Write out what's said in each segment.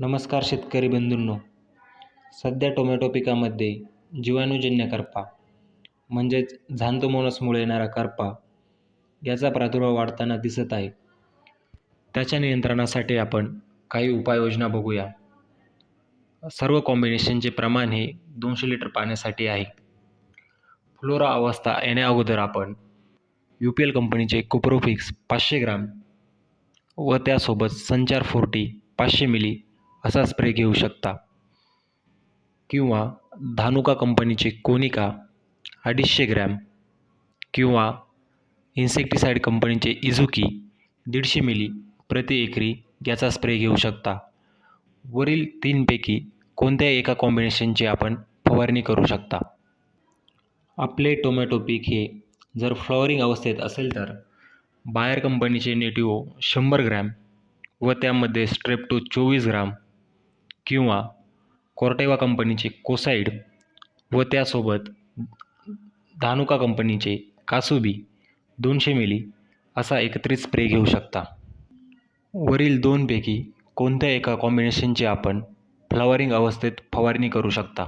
नमस्कार शेतकरी बंधूंनो. सध्या टोमॅटो पिकामध्ये जीवाणूजन्य करपा म्हणजेच झांतोमोनसमुळे येणारा करपा याचा प्रादुर्भाव वाढताना दिसत आहे. त्याच्या नियंत्रणासाठी आपण काही उपाययोजना बघूया. सर्व कॉम्बिनेशनचे प्रमाण हे दोनशे लिटर पाण्यासाठी आहे. फ्लोरा अवस्था येण्या अगोदर आपण यू पी एल कंपनीचे कुप्रोफिक्स पाचशे ग्राम व त्यासोबत संचार फोर्टी पाचशे मिली असा स्प्रे घेऊ शकता. किंवा धानुका कंपनीचे कोनिका अडीचशे ग्रॅम किंवा इन्सेक्टिसाईड कंपनीचे इझुकी दीडशे मिली प्रति एकरी याचा स्प्रे घेऊ शकता. वरील तीनपैकी कोणत्याही एका कॉम्बिनेशनची आपण फवारणी करू शकता. आपले टोमॅटो पीक हे जर फ्लॉवरिंग अवस्थेत असेल तर बायर कंपनीचे नेटिओ शंभर ग्रॅम व त्यामध्ये स्ट्रेप्टो चोवीस ग्राम किंवा कोर्टेवा कंपनीचे कोसाईड व त्यासोबत धानुका कंपनीचे कासुबी दोनशे मिली असा एकत्रित स्प्रे घेऊ शकता. वरील दोनपैकी कोणत्या एका कॉम्बिनेशनची आपण फ्लॉवरिंग अवस्थेत फवारणी करू शकता?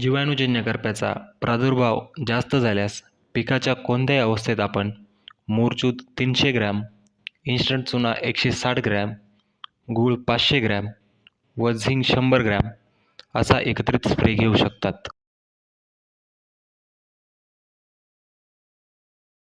जीवाणूजन्य करप्याचा प्रादुर्भाव जास्त झाल्यास पिकाच्या कोणत्याही अवस्थेत आपण मोरचूत तीनशे ग्रॅम इन्स्टंट चुना एकशे साठ ग्रॅम गूळ पाचशे ग्रॅम व झिंक शंभर ग्रॅम असा एकत्रित स्प्रे घेऊ शकतात.